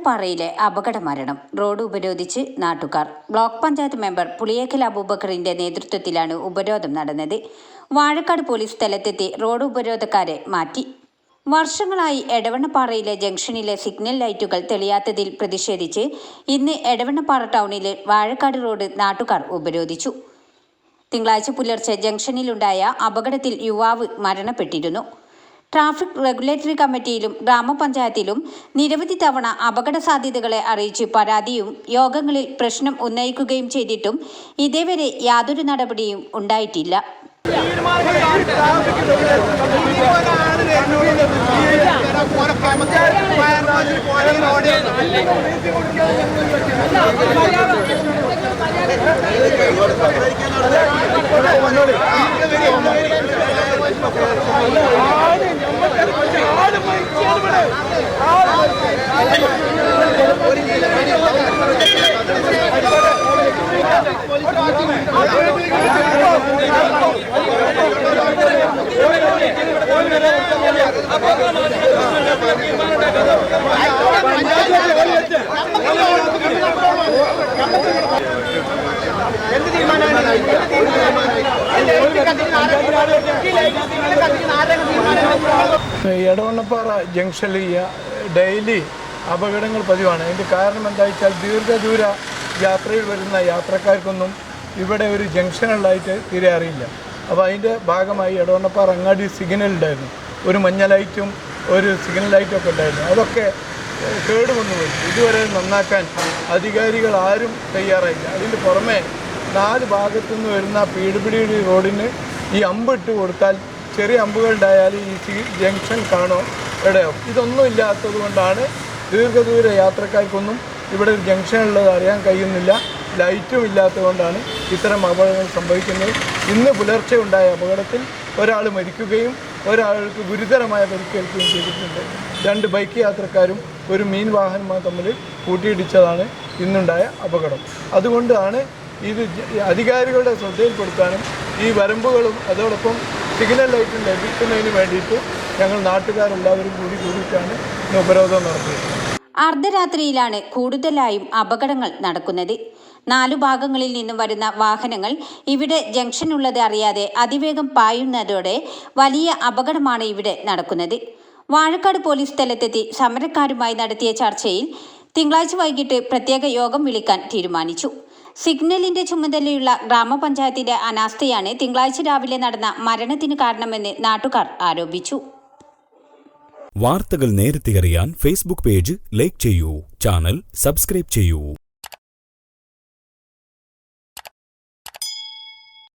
എടവണ്ണപ്പാറയിലെ അപകട മരണം റോഡ് ഉപരോധിച്ച് നാട്ടുകാർ. ബ്ലോക്ക് പഞ്ചായത്ത് മെമ്പർ പുളിയേക്കൽ അബൂബക്കറിന്റെ നേതൃത്വത്തിലാണ് ഉപരോധം നടന്നത്. വാഴക്കാട് പോലീസ് സ്ഥലത്തെത്തി റോഡ് ഉപരോധക്കാരെ മാറ്റി. വർഷങ്ങളായി എടവണ്ണപ്പാറയിലെ ജംഗ്ഷനിലെ സിഗ്നൽ ലൈറ്റുകൾ തെളിയാത്തതിൽ പ്രതിഷേധിച്ച് ഇന്ന് എടവണ്ണപ്പാറ ടൗണിലെ വാഴക്കാട് റോഡ് നാട്ടുകാർ ഉപരോധിച്ചു. തിങ്കളാഴ്ച പുലർച്ചെ ജംഗ്ഷനിലുണ്ടായ അപകടത്തിൽ യുവാവ് മരണപ്പെട്ടിരുന്നു. ട്രാഫിക് റെഗുലേറ്ററി കമ്മിറ്റിയിലും ഗ്രാമപഞ്ചായത്തിലും നിരവധി തവണ അപകട സാധ്യതകളെ അറിയിച്ച് പരാതിയും യോഗങ്ങളിൽ പ്രശ്നം ഉന്നയിക്കുകയും ചെയ്തിട്ടും ഇതേവരെ യാതൊരു നടപടിയും ഉണ്ടായിട്ടില്ല. എന്ത് തീരുമാനമാണ്? എന്ത് എടവണ്ണപ്പാറ ജംഗ്ഷനിൽ ഡെയിലി അപകടങ്ങൾ പതിവാണ്. അതിന്റെ കാരണം എന്താ വെച്ചാൽ ദീർഘദൂര യാത്രയിൽ വരുന്ന യാത്രക്കാർക്കൊന്നും ഇവിടെ ഒരു ജംഗ്ഷനുള്ളതായിട്ട് തീരെ അറിയില്ല. അപ്പോൾ അതിന്റെ ഭാഗമായി എടവണ്ണപ്പാറ അങ്ങാടി സിഗ്നൽ ഉണ്ടായിരുന്നു ഒരു മഞ്ഞ ലൈറ്റും ഒരു സിഗ്നൽ ലൈറ്റും ഒക്കെ ഉണ്ടായിരുന്നു. അതൊക്കെ കേടുവന്നു ഇതുവരെ നന്നാക്കാൻ അധികാരികൾ ആരും തയ്യാറായില്ല. അതിന് പുറമെ നാല് ഭാഗത്തു നിന്ന് വരുന്ന പി ഡബ്ല്യു ഡി റോഡിന് ഈ അമ്പ് ഇട്ട് കൊടുത്താൽ ചെറിയ അമ്പുകളുണ്ടായാൽ ഈ ജംഗ്ഷൻ കാണോ? ഇടയാവും ഇതൊന്നും ഇല്ലാത്തത് കൊണ്ടാണ് ദീർഘദൂര യാത്രക്കാർക്കൊന്നും ഇവിടെ ഒരു ജംഗ്ഷൻ ഉള്ളത് അറിയാൻ കഴിയുന്നില്ല. ലൈറ്റും ഇല്ലാത്തത് കൊണ്ടാണ് ഇത്തരം അപകടങ്ങൾ സംഭവിക്കുന്നത്. ഇന്ന് പുലർച്ചെ ഉണ്ടായ അപകടത്തിൽ ഒരാൾ മരിക്കുകയും ഒരാൾക്ക് ഗുരുതരമായ പരിക്കേൽക്കുകയും ചെയ്തിട്ടുണ്ട്. രണ്ട് ബൈക്ക് യാത്രക്കാരും ഒരു മീൻ വാഹനമാണ് തമ്മിൽ കൂട്ടിയിടിച്ചതാണ് ഇന്നുണ്ടായ അപകടം. അതുകൊണ്ടാണ് ഇത് അധികാരികളുടെ ശ്രദ്ധയിൽപ്പെടുത്താനും ഈ വരമ്പുകളും അതോടൊപ്പം സിഗ്നൽ ലൈറ്റും ലഭിക്കുന്നതിന് വേണ്ടിയിട്ട് ഞങ്ങൾ നാട്ടുകാരെല്ലാവരും കൂടി കൂടിയിട്ടാണ് ഉപരോധം നടത്തിയത്. അർദ്ധരാത്രിയിലാണ് കൂടുതലായും അപകടങ്ങൾ നടക്കുന്നത്. നാലു ഭാഗങ്ങളിൽ നിന്നും വരുന്ന വാഹനങ്ങൾ ഇവിടെ ജംഗ്ഷൻ ഉള്ളത് അറിയാതെ അതിവേഗം പായുന്നതോടെ വലിയ അപകടമാണ് ഇവിടെ നടക്കുന്നത്. വാഴക്കാട് പോലീസ് സ്ഥലത്തെത്തി സമരക്കാരുമായി നടത്തിയ ചർച്ചയിൽ തിങ്കളാഴ്ച വൈകിട്ട് പ്രത്യേക യോഗം വിളിക്കാൻ തീരുമാനിച്ചു. സിഗ്നലിന്റെ ചുമതലയുള്ള ഗ്രാമപഞ്ചായത്തിന്റെ അനാസ്ഥയാണ് തിങ്കളാഴ്ച രാവിലെ നടന്ന മരണത്തിന് കാരണമെന്ന് നാട്ടുകാർ ആരോപിച്ചു. വാർത്തകൾ നേരത്തെ അറിയാൻ ഫേസ്ബുക്ക് പേജ് ലൈക്ക് ചെയ്യൂ ചാനൽ സബ്സ്ക്രൈബ് ചെയ്യൂ.